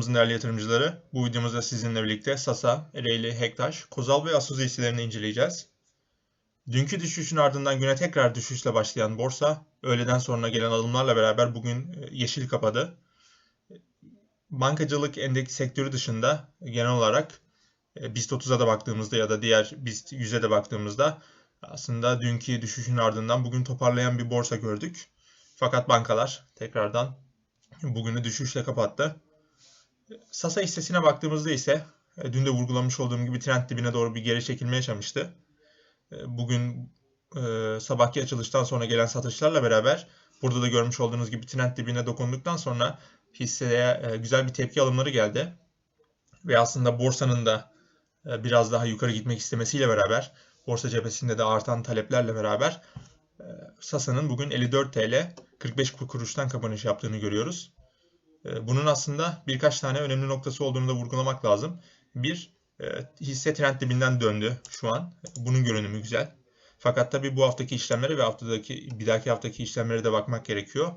kanalımızın değerli yatırımcıları. Bu videomuzda sizinle birlikte Sasa, Ereğli, Hektaş, Kozal ve Asuzu hisselerini inceleyeceğiz. Dünkü düşüşün ardından güne tekrar düşüşle başlayan borsa, öğleden sonra gelen alımlarla beraber bugün e, yeşil kapadı. Bankacılık endeks sektörü dışında genel olarak e, BIST 30'a da baktığımızda ya da diğer BIST 100'e de baktığımızda aslında dünkü düşüşün ardından bugün toparlayan bir borsa gördük. Fakat bankalar tekrardan bugünü düşüşle kapattı. Sasa hissesine baktığımızda ise e, dün de vurgulamış olduğum gibi trend dibine doğru bir geri çekilme yaşamıştı. E, bugün e, sabahki açılıştan sonra gelen satışlarla beraber burada da görmüş olduğunuz gibi trend dibine dokunduktan sonra hisseye güzel bir tepki alımları geldi. Ve aslında borsanın da biraz daha yukarı gitmek istemesiyle beraber borsa cephesinde de artan taleplerle beraber Sasa'nın bugün 54 TL 45 kuruştan kapanış yaptığını görüyoruz. E, bunun aslında birkaç tane önemli noktası olduğunu da vurgulamak lazım. Bir, e, hisse trend dibinden döndü şu an. Bunun görünümü güzel. Fakat tabii bu haftaki işlemlere ve haftadaki bir dahaki haftaki işlemlere de bakmak gerekiyor.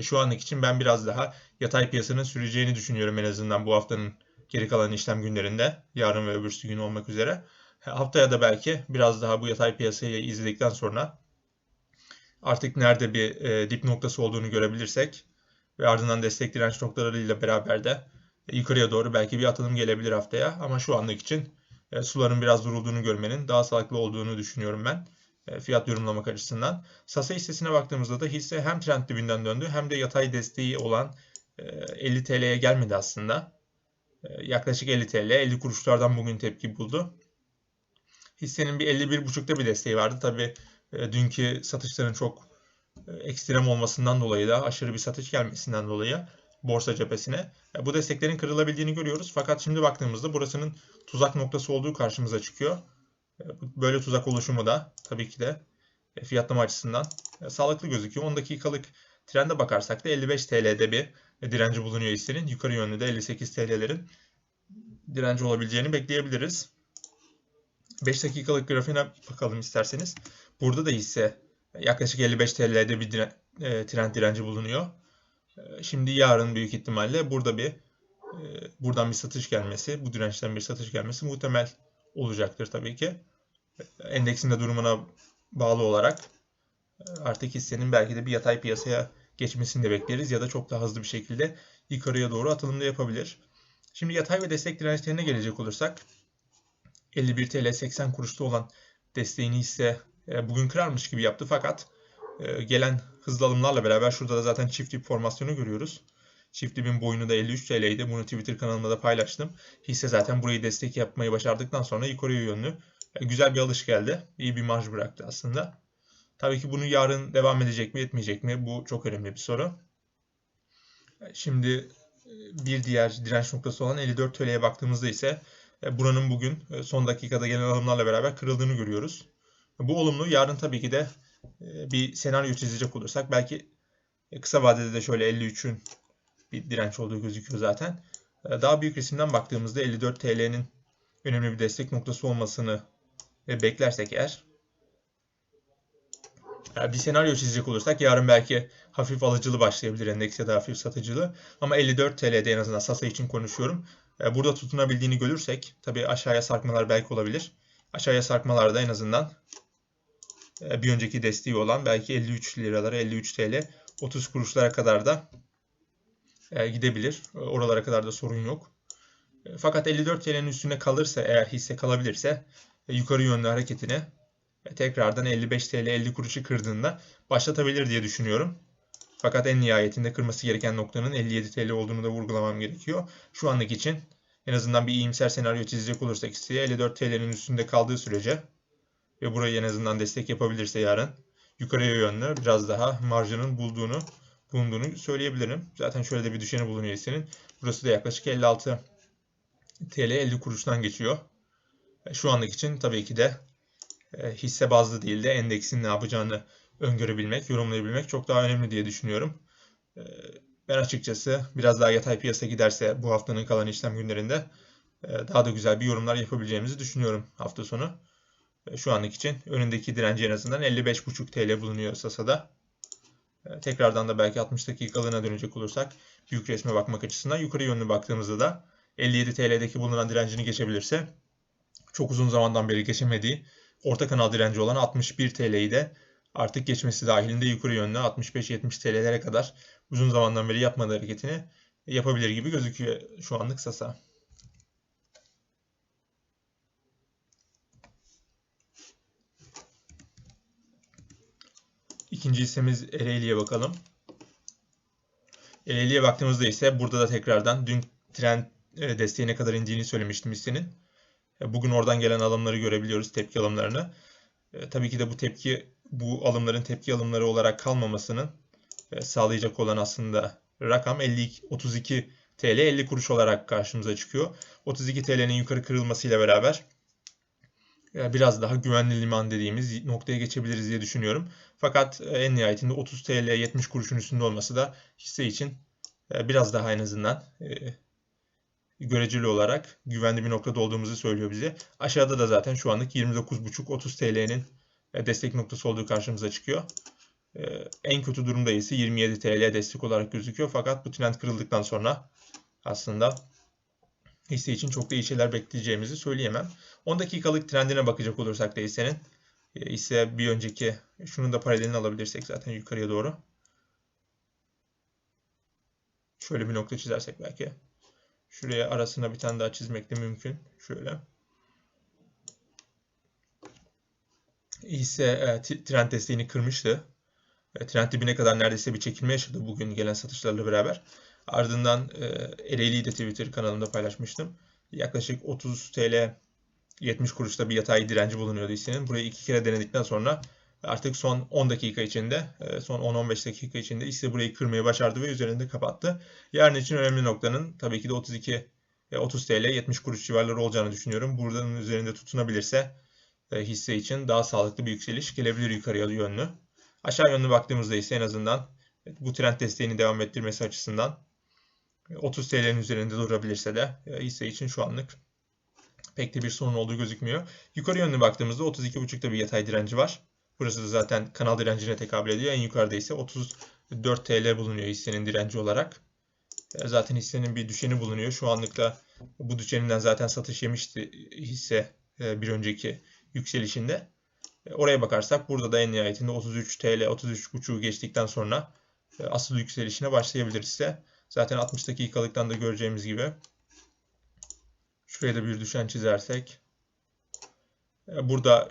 Şu anlık için ben biraz daha yatay piyasanın süreceğini düşünüyorum en azından bu haftanın geri kalan işlem günlerinde. Yarın ve öbürsü gün olmak üzere. Haftaya da belki biraz daha bu yatay piyasayı izledikten sonra artık nerede bir e, dip noktası olduğunu görebilirsek ve ardından destek direnç noktalarıyla beraber de yukarıya doğru belki bir atılım gelebilir haftaya. Ama şu anlık için e, suların biraz durulduğunu görmenin daha sağlıklı olduğunu düşünüyorum ben e, fiyat yorumlamak açısından. Sasa hissesine baktığımızda da hisse hem trend dibinden döndü hem de yatay desteği olan e, 50 TL'ye gelmedi aslında. E, yaklaşık 50 TL, 50 kuruşlardan bugün tepki buldu. Hissenin bir 51.5'ta bir desteği vardı. Tabi e, dünkü satışların çok e, ekstrem olmasından dolayı da aşırı bir satış gelmesinden dolayı borsa cephesine e, bu desteklerin kırılabildiğini görüyoruz. Fakat şimdi baktığımızda burasının tuzak noktası olduğu karşımıza çıkıyor. Böyle tuzak oluşumu da tabii ki de fiyatlama açısından sağlıklı gözüküyor. 10 dakikalık trende bakarsak da 55 TL'de bir direnci bulunuyor hissenin. Yukarı yönlü de 58 TL'lerin direnci olabileceğini bekleyebiliriz. 5 dakikalık grafiğine bakalım isterseniz. Burada da hisse yaklaşık 55 TL'de bir diren, e, trend direnci bulunuyor. E, şimdi yarın büyük ihtimalle burada bir e, buradan bir satış gelmesi, bu dirençten bir satış gelmesi muhtemel olacaktır tabii ki. Endeksin de durumuna bağlı olarak e, artık hissenin belki de bir yatay piyasaya geçmesini de bekleriz ya da çok daha hızlı bir şekilde yukarıya doğru atılım da yapabilir. Şimdi yatay ve destek dirençlerine gelecek olursak 51 TL 80 kuruşta olan desteğini ise e, bugün kırarmış gibi yaptı fakat e, gelen hızlı alımlarla beraber şurada da zaten çift dip formasyonu görüyoruz. Çift dibin boyunu da 53 TL'ydi. Bunu Twitter kanalımda da paylaştım. Hisse zaten burayı destek yapmayı başardıktan sonra yukarıya yönlü e, güzel bir alış geldi. İyi bir marj bıraktı aslında. Tabii ki bunu yarın devam edecek mi etmeyecek mi? Bu çok önemli bir soru. Şimdi bir diğer direnç noktası olan 54 TL'ye baktığımızda ise e, buranın bugün e, son dakikada gelen alımlarla beraber kırıldığını görüyoruz. Bu olumlu. Yarın tabii ki de e, bir senaryo çizecek olursak belki kısa vadede de şöyle 53'ün bir direnç olduğu gözüküyor zaten. Daha büyük resimden baktığımızda 54 TL'nin önemli bir destek noktası olmasını beklersek eğer bir senaryo çizecek olursak yarın belki hafif alıcılı başlayabilir endeks ya da hafif satıcılı. Ama 54 TL'de en azından Sasa için konuşuyorum. E, burada tutunabildiğini görürsek tabii aşağıya sarkmalar belki olabilir. Aşağıya sarkmalarda en azından e, bir önceki desteği olan belki 53 liralara 53 TL 30 kuruşlara kadar da e, gidebilir. Oralara kadar da sorun yok. Fakat 54 TL'nin üstüne kalırsa eğer hisse kalabilirse yukarı yönlü hareketini tekrardan 55 TL 50 kuruşu kırdığında başlatabilir diye düşünüyorum. Fakat en nihayetinde kırması gereken noktanın 57 TL olduğunu da vurgulamam gerekiyor. Şu anlık için en azından bir iyimser senaryo çizecek olursak hisseye 54 TL'nin üstünde kaldığı sürece ve burayı en azından destek yapabilirse yarın yukarıya yönlü biraz daha marjının bulduğunu bulunduğunu söyleyebilirim. Zaten şöyle de bir düşeni bulunuyor hissenin. Burası da yaklaşık 56 TL 50 kuruştan geçiyor. Şu anlık için tabii ki de e, hisse bazlı değil de endeksin ne yapacağını öngörebilmek, yorumlayabilmek çok daha önemli diye düşünüyorum. Ee, ben açıkçası biraz daha yatay piyasa giderse bu haftanın kalan işlem günlerinde e, daha da güzel bir yorumlar yapabileceğimizi düşünüyorum hafta sonu. Şu anlık için önündeki direnci en azından 55,5 TL bulunuyor Sasa'da. E, tekrardan da belki 60 dakikalığına dönecek olursak büyük resme bakmak açısından yukarı yönlü baktığımızda da 57 TL'deki bulunan direncini geçebilirse çok uzun zamandan beri geçemediği orta kanal direnci olan 61 TL'yi de artık geçmesi dahilinde yukarı yönlü 65-70 TL'lere kadar uzun zamandan beri yapmadığı hareketini yapabilir gibi gözüküyor şu anlık Sasa. İkinci hissemiz Ereğli'ye bakalım. Ereğli'ye baktığımızda ise burada da tekrardan dün trend e, desteğine kadar indiğini söylemiştim hissenin. E, bugün oradan gelen alımları görebiliyoruz, tepki alımlarını. E, tabii ki de bu tepki, bu alımların tepki alımları olarak kalmamasının sağlayacak olan aslında rakam 50, 32 TL 50 kuruş olarak karşımıza çıkıyor. 32 TL'nin yukarı kırılmasıyla beraber biraz daha güvenli liman dediğimiz noktaya geçebiliriz diye düşünüyorum. Fakat en nihayetinde 30 TL 70 kuruşun üstünde olması da hisse için biraz daha en azından göreceli olarak güvenli bir noktada olduğumuzu söylüyor bize. Aşağıda da zaten şu anlık 29,5-30 TL'nin destek noktası olduğu karşımıza çıkıyor. En kötü durumda ise 27 TL destek olarak gözüküyor. Fakat bu trend kırıldıktan sonra aslında hisse için çok da iyi şeyler bekleyeceğimizi söyleyemem. 10 dakikalık trendine bakacak olursak da hissenin ise bir önceki şunun da paralelini alabilirsek zaten yukarıya doğru. Şöyle bir nokta çizersek belki. Şuraya arasına bir tane daha çizmek de mümkün. Şöyle. Hisse e, trend desteğini kırmıştı. E, trend dibine kadar neredeyse bir çekilme yaşadı bugün gelen satışlarla beraber. Ardından e, Ereğli'yi de Twitter kanalımda paylaşmıştım. Yaklaşık 30 TL 70 kuruşta bir yatay direnci bulunuyordu hissenin. Burayı iki kere denedikten sonra artık son 10 dakika içinde, e, son 10-15 dakika içinde hisse burayı kırmayı başardı ve üzerinde kapattı. Yarın için önemli noktanın tabii ki de 32 30 TL 70 kuruş civarları olacağını düşünüyorum. Buradan üzerinde tutunabilirse e, hisse için daha sağlıklı bir yükseliş gelebilir yukarıya yönlü. Aşağı yönlü baktığımızda ise en azından bu trend desteğini devam ettirmesi açısından 30 TL'nin üzerinde durabilirse de e, hisse için şu anlık pek de bir sorun olduğu gözükmüyor. Yukarı yönlü baktığımızda 32.5'ta bir yatay direnci var. Burası da zaten kanal direncine tekabül ediyor. En yukarıda ise 34 TL bulunuyor hissenin direnci olarak. E, zaten hissenin bir düşeni bulunuyor. Şu anlıkta bu düşeninden zaten satış yemişti hisse e, bir önceki yükselişinde. Oraya bakarsak burada da en nihayetinde 33 TL 33.5'u geçtikten sonra asıl yükselişine başlayabilir ise zaten 60 dakikalıktan da göreceğimiz gibi Şuraya da bir düşen çizersek. E, burada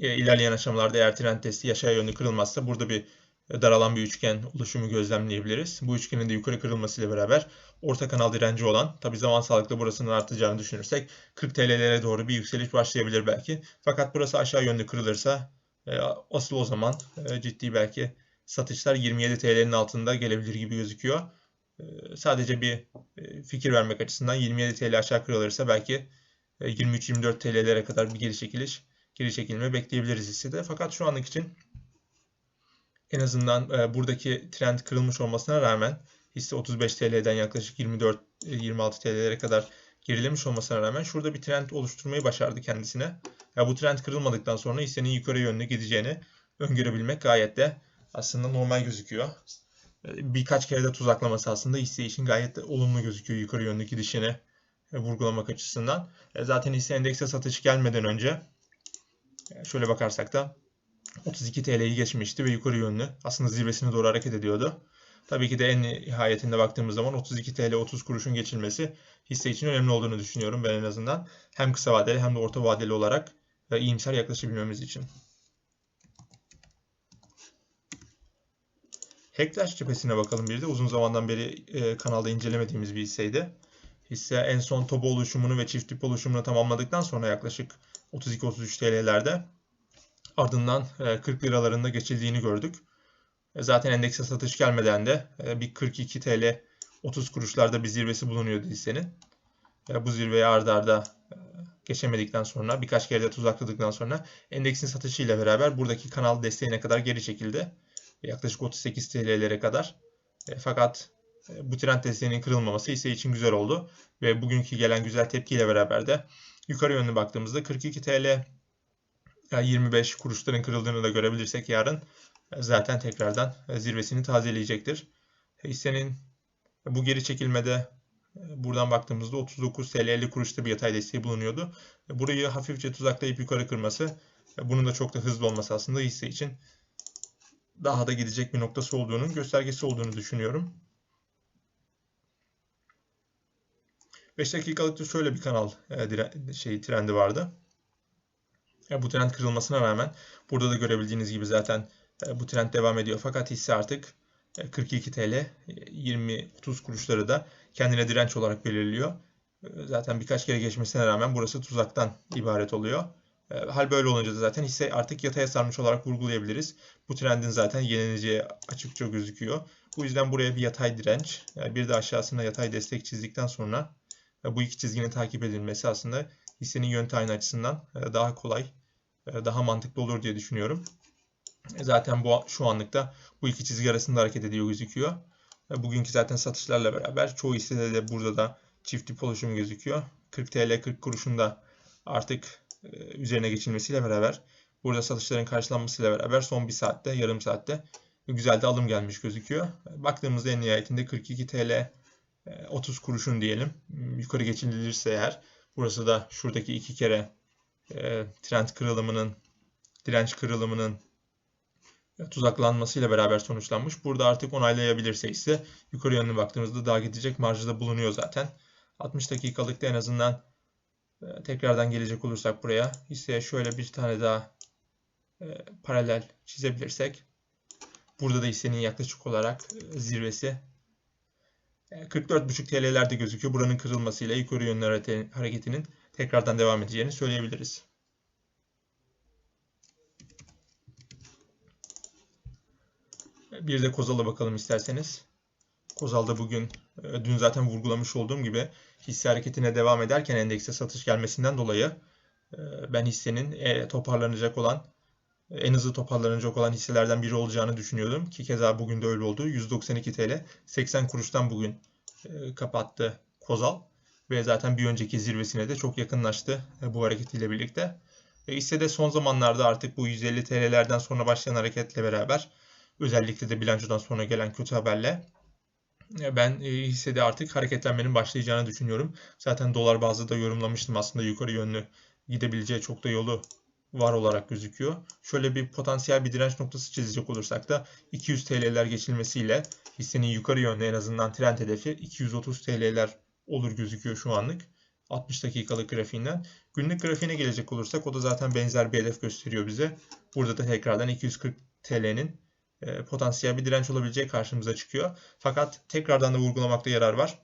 e, ilerleyen aşamalarda eğer trend testi aşağı yönlü kırılmazsa burada bir daralan bir üçgen oluşumu gözlemleyebiliriz. Bu üçgenin de yukarı kırılmasıyla beraber orta kanal direnci olan tabi zaman sağlıklı burasının artacağını düşünürsek 40 TL'lere doğru bir yükseliş başlayabilir belki. Fakat burası aşağı yönlü kırılırsa e, asıl o zaman ciddi belki satışlar 27 TL'nin altında gelebilir gibi gözüküyor. Ee, sadece bir e, fikir vermek açısından 27 TL aşağı kırılırsa belki 23-24 e, TL'lere kadar bir geri çekiliş, geri çekilme bekleyebiliriz hissede. Fakat şu anlık için en azından e, buradaki trend kırılmış olmasına rağmen hisse 35 TL'den yaklaşık 24-26 TL'lere kadar gerilemiş olmasına rağmen şurada bir trend oluşturmayı başardı kendisine. Ya bu trend kırılmadıktan sonra hissenin yukarı yönlü gideceğini öngörebilmek gayet de aslında normal gözüküyor birkaç kere de tuzaklaması aslında hisse için gayet olumlu gözüküyor yukarı yönlü gidişini e, vurgulamak açısından. E, zaten hisse endekse satış gelmeden önce e, şöyle bakarsak da 32 TL'yi geçmişti ve yukarı yönlü aslında zirvesine doğru hareket ediyordu. Tabii ki de en nihayetinde baktığımız zaman 32 TL 30 kuruşun geçilmesi hisse için önemli olduğunu düşünüyorum ben en azından. Hem kısa vadeli hem de orta vadeli olarak iyimser yaklaşabilmemiz için. Hektaş cephesine bakalım bir de. Uzun zamandan beri e, kanalda incelemediğimiz bir hisseydi. Hisse en son topu oluşumunu ve çift tip oluşumunu tamamladıktan sonra yaklaşık 32-33 TL'lerde ardından e, 40 liralarında geçildiğini gördük. E, zaten endekse satış gelmeden de e, bir 42 TL 30 kuruşlarda bir zirvesi bulunuyordu hissenin. E, bu zirveye ardarda arda e, geçemedikten sonra birkaç kere de tuzakladıktan sonra endeksin satışıyla beraber buradaki kanal desteğine kadar geri çekildi yaklaşık 38 TL'lere kadar. E, fakat e, bu trend desteğinin kırılmaması ise için güzel oldu. Ve bugünkü gelen güzel tepkiyle beraber de yukarı yönlü baktığımızda 42 TL yani 25 kuruşların kırıldığını da görebilirsek yarın zaten tekrardan zirvesini tazeleyecektir. Hissenin bu geri çekilmede buradan baktığımızda 39 TL 50 kuruşta bir yatay desteği bulunuyordu. Burayı hafifçe tuzaklayıp yukarı kırması, bunun da çok da hızlı olması aslında hisse için daha da gidecek bir noktası olduğunun göstergesi olduğunu düşünüyorum. 5 dakikalıkta şöyle bir kanal e, şey trendi vardı. E, bu trend kırılmasına rağmen burada da görebildiğiniz gibi zaten e, bu trend devam ediyor. Fakat hisse artık 42 TL 20-30 kuruşları da kendine direnç olarak belirliyor. Zaten birkaç kere geçmesine rağmen burası tuzaktan ibaret oluyor. Hal böyle olunca da zaten hisse artık yataya sarmış olarak vurgulayabiliriz. Bu trendin zaten yenileceği açıkça gözüküyor. Bu yüzden buraya bir yatay direnç, bir de aşağısına yatay destek çizdikten sonra bu iki çizginin takip edilmesi aslında hissenin yön tayin açısından e, daha kolay, e, daha mantıklı olur diye düşünüyorum. E, zaten bu şu anlıkta bu iki çizgi arasında hareket ediyor gözüküyor. Bugünkü zaten satışlarla beraber çoğu hissede de burada da çift tip oluşum gözüküyor. 40 TL 40 kuruşun da artık üzerine geçilmesiyle beraber burada satışların karşılanmasıyla beraber son bir saatte yarım saatte güzel de alım gelmiş gözüküyor. Baktığımızda en nihayetinde 42 TL 30 kuruşun diyelim yukarı geçilirse eğer burası da şuradaki iki kere e, trend kırılımının direnç kırılımının tuzaklanmasıyla beraber sonuçlanmış. Burada artık onaylayabilirse ise yukarı yönlü baktığımızda daha gidecek marjı da bulunuyor zaten. 60 dakikalıkta en azından e, tekrardan gelecek olursak buraya hisseye şöyle bir tane daha e, paralel çizebilirsek burada da hissenin yaklaşık olarak e, zirvesi 44,5 TL'lerde gözüküyor. Buranın kırılmasıyla yukarı yönlü hareketinin tekrardan devam edeceğini söyleyebiliriz. Bir de Kozal'a bakalım isterseniz. Kozal'da bugün e, dün zaten vurgulamış olduğum gibi hisse hareketine devam ederken endekse satış gelmesinden dolayı e, ben hissenin e, toparlanacak olan en hızlı toparlanacak olan hisselerden biri olacağını düşünüyordum. Ki keza bugün de öyle oldu. 192 TL 80 kuruştan bugün e, kapattı Kozal. Ve zaten bir önceki zirvesine de çok yakınlaştı bu hareketiyle birlikte. E, de son zamanlarda artık bu 150 TL'lerden sonra başlayan hareketle beraber özellikle de bilançodan sonra gelen kötü haberle ben e, hissede artık hareketlenmenin başlayacağını düşünüyorum. Zaten dolar bazlı da yorumlamıştım aslında yukarı yönlü gidebileceği çok da yolu var olarak gözüküyor. Şöyle bir potansiyel bir direnç noktası çizecek olursak da 200 TL'ler geçilmesiyle hissenin yukarı yönlü en azından trend hedefi 230 TL'ler olur gözüküyor şu anlık. 60 dakikalık grafiğinden. Günlük grafiğine gelecek olursak o da zaten benzer bir hedef gösteriyor bize. Burada da tekrardan 240 TL'nin e, potansiyel bir direnç olabileceği karşımıza çıkıyor. Fakat tekrardan da vurgulamakta yarar var.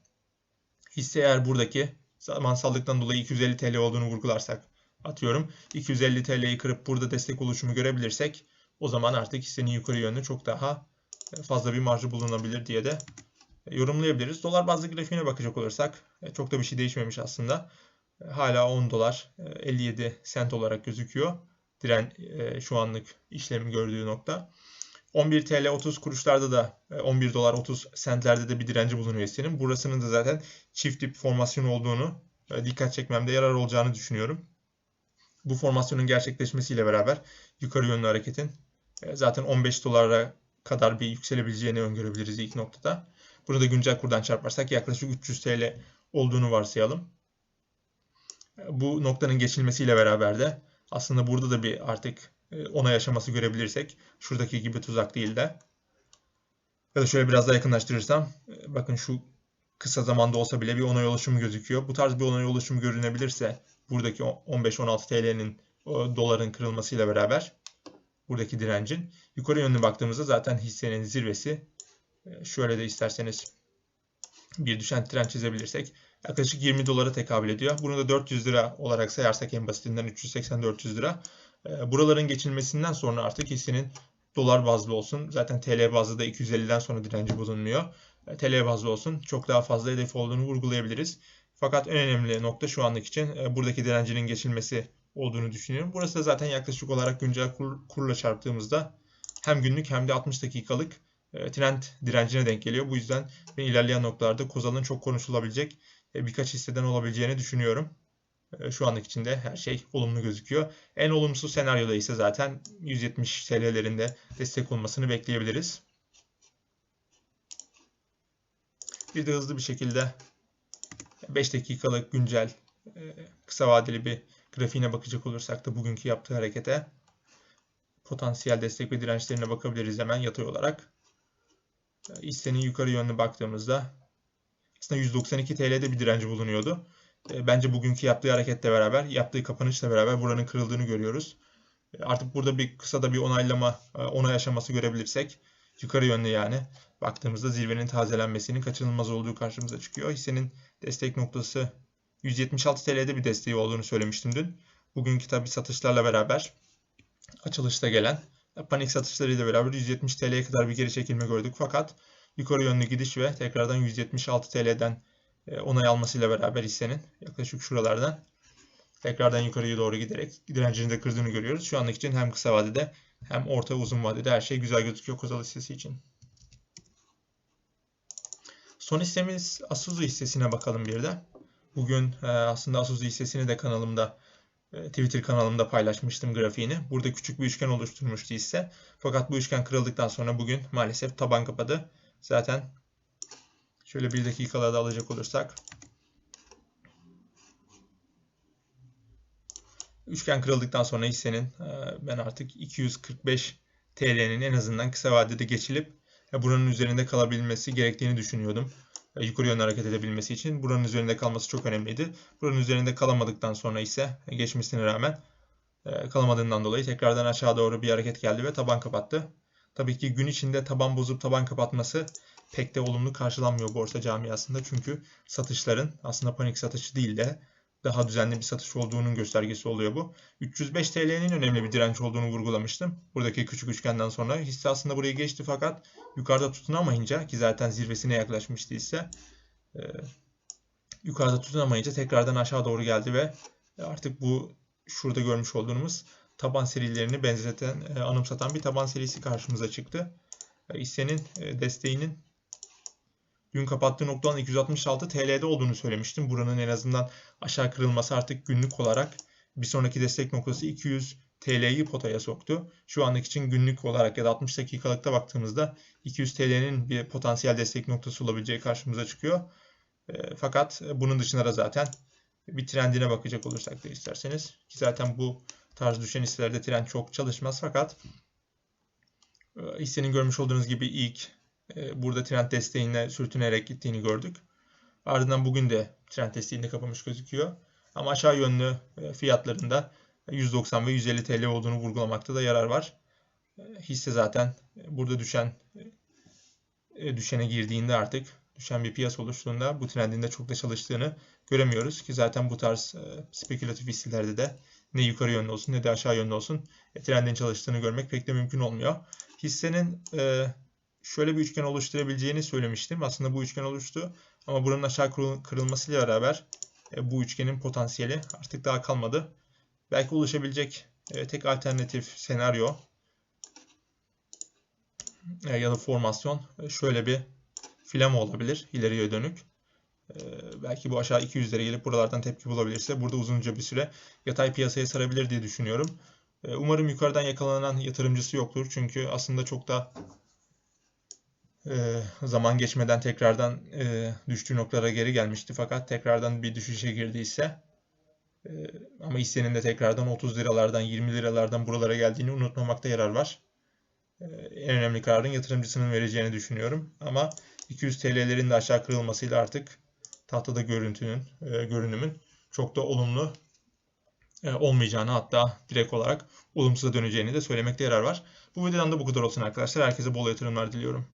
Hisse eğer buradaki zamansallıktan dolayı 250 TL olduğunu vurgularsak atıyorum 250 TL'yi kırıp burada destek oluşumu görebilirsek o zaman artık hissenin yukarı yönlü çok daha e, fazla bir marjı bulunabilir diye de e, yorumlayabiliriz. Dolar bazlı grafiğine bakacak olursak çok da bir şey değişmemiş aslında. Hala 10 dolar 57 sent olarak gözüküyor. Diren şu anlık işlemi gördüğü nokta. 11 TL 30 kuruşlarda da 11 dolar 30 sentlerde de bir direnci bulunuyor hissenin. Burasının da zaten çift dip formasyon olduğunu dikkat çekmemde yarar olacağını düşünüyorum bu formasyonun gerçekleşmesiyle beraber yukarı yönlü hareketin e, zaten 15 dolara kadar bir yükselebileceğini öngörebiliriz ilk noktada. Bunu da güncel kurdan çarparsak yaklaşık 300 TL olduğunu varsayalım. E, bu noktanın geçilmesiyle beraber de aslında burada da bir artık e, ona yaşaması görebilirsek şuradaki gibi tuzak değil de ya da şöyle biraz daha yakınlaştırırsam bakın şu kısa zamanda olsa bile bir onay oluşumu gözüküyor. Bu tarz bir onay oluşumu görünebilirse buradaki 15-16 TL'nin doların kırılmasıyla beraber buradaki direncin yukarı yönlü baktığımızda zaten hissenin zirvesi e, şöyle de isterseniz bir düşen trend çizebilirsek yaklaşık 20 dolara tekabül ediyor. Bunu da 400 lira olarak sayarsak en basitinden 380-400 lira. E, buraların geçilmesinden sonra artık hissenin dolar bazlı olsun. Zaten TL bazlı da 250'den sonra direnci bulunmuyor. E, TL bazlı olsun. Çok daha fazla hedef olduğunu vurgulayabiliriz. Fakat en önemli nokta şu anlık için e, buradaki direncinin geçilmesi olduğunu düşünüyorum. Burası da zaten yaklaşık olarak güncel kur, kurla çarptığımızda hem günlük hem de 60 dakikalık e, trend direncine denk geliyor. Bu yüzden ben ilerleyen noktalarda Kozal'ın çok konuşulabilecek e, birkaç hisseden olabileceğini düşünüyorum. E, Şu anlık için de her şey olumlu gözüküyor. En olumsuz senaryoda ise zaten 170 TL'lerinde destek olmasını bekleyebiliriz. Bir de hızlı bir şekilde 5 dakikalık güncel e, kısa vadeli bir grafiğine bakacak olursak da bugünkü yaptığı harekete potansiyel destek ve dirençlerine bakabiliriz hemen yatay olarak. E, Hissenin yukarı yönlü baktığımızda aslında 192 TL'de bir direnci bulunuyordu. E, Bence bugünkü yaptığı hareketle beraber, yaptığı kapanışla beraber buranın kırıldığını görüyoruz. E, Artık burada bir kısa da bir onaylama, e, onay aşaması görebilirsek yukarı yönlü yani baktığımızda zirvenin tazelenmesinin kaçınılmaz olduğu karşımıza çıkıyor. Hissenin destek noktası 176 TL'de bir desteği olduğunu söylemiştim dün. Bugünkü tabi satışlarla beraber açılışta gelen panik satışlarıyla beraber 170 TL'ye kadar bir geri çekilme gördük. Fakat yukarı yönlü gidiş ve tekrardan 176 TL'den onay almasıyla beraber hissenin yaklaşık şuralardan tekrardan yukarıya doğru giderek direncini de kırdığını görüyoruz. Şu anlık için hem kısa vadede hem orta uzun vadede her şey güzel gözüküyor Kozal hissesi için. Son hissemiz Asuzu hissesine bakalım bir de. Bugün e, aslında Asuzu hissesini de kanalımda e, Twitter kanalımda paylaşmıştım grafiğini. Burada küçük bir üçgen oluşturmuştu hisse. Fakat bu üçgen kırıldıktan sonra bugün maalesef taban kapadı. Zaten şöyle bir dakikalarda alacak olursak üçgen kırıldıktan sonra hissenin e, ben artık 245 TL'nin en azından kısa vadede geçilip e, buranın üzerinde kalabilmesi gerektiğini düşünüyordum. E, Yukarı yönlü hareket edebilmesi için buranın üzerinde kalması çok önemliydi. Buranın üzerinde kalamadıktan sonra ise geçmesine rağmen kalamadığından dolayı tekrardan aşağı doğru bir hareket geldi ve taban kapattı. Tabii ki gün içinde taban bozup taban kapatması pek de olumlu karşılanmıyor borsa camiasında. Çünkü satışların aslında panik satışı değil de daha düzenli bir satış olduğunun göstergesi oluyor bu. 305 TL'nin önemli bir direnç olduğunu vurgulamıştım. Buradaki küçük üçgenden sonra hisse aslında burayı geçti fakat yukarıda tutunamayınca ki zaten zirvesine yaklaşmıştı hisse e, yukarıda tutunamayınca tekrardan aşağı doğru geldi ve artık bu şurada görmüş olduğumuz taban serilerini benzeten, e, anımsatan bir taban serisi karşımıza çıktı. E, hissenin e, desteğinin dün kapattığı noktadan 266 TL'de olduğunu söylemiştim. Buranın en azından aşağı kırılması artık günlük olarak bir sonraki destek noktası 200 TL'yi potaya soktu. Şu anlık için günlük olarak ya da 60 dakikalıkta baktığımızda 200 TL'nin bir potansiyel destek noktası olabileceği karşımıza çıkıyor. E, fakat bunun dışında da zaten bir trendine bakacak olursak da isterseniz ki zaten bu tarz düşen hisselerde trend çok çalışmaz fakat e, hissenin görmüş olduğunuz gibi ilk burada trend desteğine sürtünerek gittiğini gördük. Ardından bugün de trend desteğinde kapamış gözüküyor. Ama aşağı yönlü e, fiyatlarında 190 ve 150 TL olduğunu vurgulamakta da yarar var. Hisse zaten burada düşen düşene girdiğinde artık düşen bir piyasa oluştuğunda bu trendin de çok da çalıştığını göremiyoruz ki zaten bu tarz spekülatif hisselerde de ne yukarı yönlü olsun ne de aşağı yönlü olsun e, trendin çalıştığını görmek pek de mümkün olmuyor. Hissenin e, şöyle bir üçgen oluşturabileceğini söylemiştim. Aslında bu üçgen oluştu ama buranın aşağı kırılmasıyla beraber e, bu üçgenin potansiyeli artık daha kalmadı. Belki ulaşabilecek e, tek alternatif senaryo e, ya da formasyon e, şöyle bir filama olabilir ileriye dönük. Belki bu aşağı 200'lere gelip buralardan tepki bulabilirse burada uzunca bir süre yatay piyasaya sarabilir diye düşünüyorum. Umarım yukarıdan yakalanan yatırımcısı yoktur. Çünkü aslında çok da e, zaman geçmeden tekrardan e, düştüğü noktalara geri gelmişti. Fakat tekrardan bir düşüşe girdiyse e, ama hissenin de tekrardan 30 liralardan 20 liralardan buralara geldiğini unutmamakta yarar var. E, en önemli kararın yatırımcısının vereceğini düşünüyorum. Ama 200 TL'lerin de aşağı kırılmasıyla artık tahtada görüntünün, e, görünümün çok da olumlu e, olmayacağını hatta direkt olarak olumsuza döneceğini de söylemekte yarar var. Bu videodan da bu kadar olsun arkadaşlar. Herkese bol yatırımlar diliyorum.